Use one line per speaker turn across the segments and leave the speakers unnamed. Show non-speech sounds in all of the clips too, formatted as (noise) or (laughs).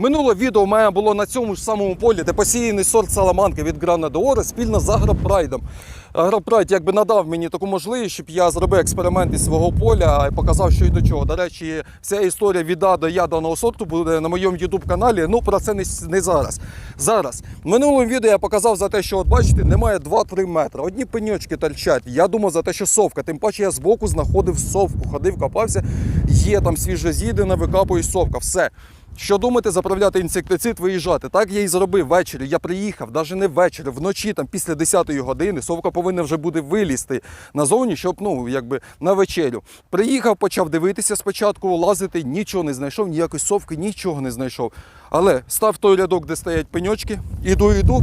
Минуле відео мене було на цьому ж самому полі, де посіяний сорт саламанки від Грана Деора спільно з Агропрайдом. Агропрайд якби надав мені таку можливість, щоб я зробив експеримент із свого поля і показав, що і до чого. До речі, вся історія від А до Я даного сорту буде на моєму youtube каналі. Ну про це не, не зараз. Зараз. В минулому відео я показав за те, що от бачите, немає 2-3 метри. Одні пеньочки торчать. Я думав за те, що совка. Тим паче я збоку знаходив совку, ходив, копався. Є там свіже з'їдене, викапую совка. Все. Що думаєте, заправляти інсектицид, виїжджати? Так я і зробив ввечері. Я приїхав, навіть не ввечері, вночі, там після 10-ї години, совка повинна вже буде вилізти назовні, щоб ну якби на вечерю. Приїхав, почав дивитися спочатку, лазити, нічого не знайшов, ніякої совки, нічого не знайшов. Але став той рядок, де стоять пеньочки, іду, іду.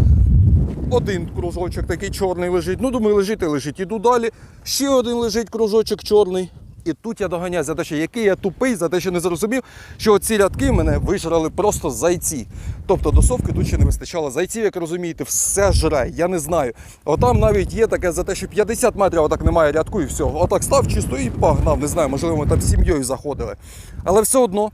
Один кружочок такий чорний лежить. Ну, думаю, лежить і лежить. Іду далі. Ще один лежить кружочок чорний. І тут я доганяю за те, що який я тупий, за те, що не зрозумів, що ці рядки мене вижрали просто зайці. Тобто до совки тут ще не вистачало зайців, як розумієте, все жре. Я не знаю. Отам навіть є таке за те, що 50 метрів отак немає рядку і все. Отак став чисто і погнав. Не знаю, можливо, ми там з сім'єю заходили. Але все одно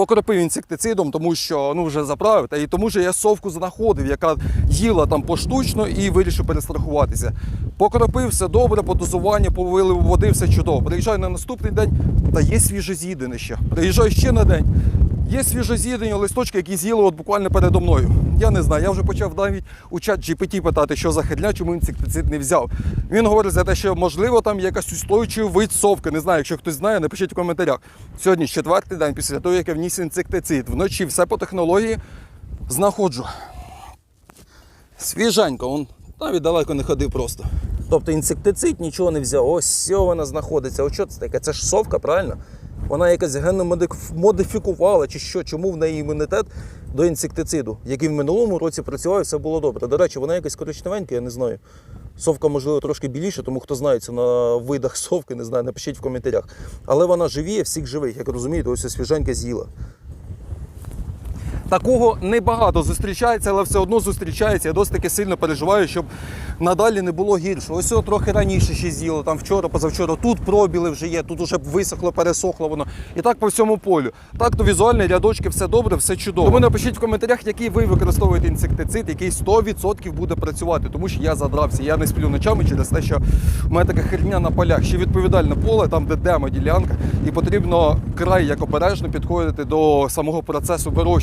покропив інсектицидом, тому що ну вже заправив, та і тому що я совку знаходив, яка їла там поштучно і вирішив перестрахуватися. Покропив все добре, по дозуванню, повили води, все чудово. Приїжджаю на наступний день, та є свіже з'їдене ще. Приїжджаю ще на день. Є свіжоз'їдені листочки, які з'їли от буквально передо мною. Я не знаю, я вже почав навіть у чат GPT питати, що за херня, чому інсектицид не взяв. Він говорить за те, що можливо там якась устойчий вид совки. Не знаю, якщо хтось знає, напишіть в коментарях. Сьогодні четвертий день після того, як я вніс інсектицид. Вночі все по технології знаходжу. Свіженько, он навіть далеко не ходив просто. Тобто інсектицид нічого не взяв. Ось вона знаходиться. Ось що це таке? Це ж совка, правильно? Вона якась генно модиф- модифікувала чи що, чому в неї імунітет до інсектициду, який в минулому році працював, все було добре. До речі, вона якась коричневенька, я не знаю. Совка, можливо, трошки біліша, тому хто знається на видах (laughs) совки, не знаю, напишіть в коментарях. Але вона живіє всіх живих, як розумієте, ось свіженька з'їла. Такого небагато зустрічається, але все одно зустрічається. Я досить таки сильно переживаю, щоб надалі не було гірше. Ось цього трохи раніше ще з'їло, там вчора, позавчора. Тут пробіли вже є, тут вже висохло, пересохло воно. І так по всьому полю. Так то візуальні рядочки, все добре, все чудово. Тому напишіть в коментарях, який ви використовуєте інсектицид, який 100% буде працювати. Тому що я задрався, я не сплю ночами через те, що в мене така херня на полях. Ще відповідальне поле, там де демо ділянка, і потрібно край як обережно підходити до самого процесу вирощування.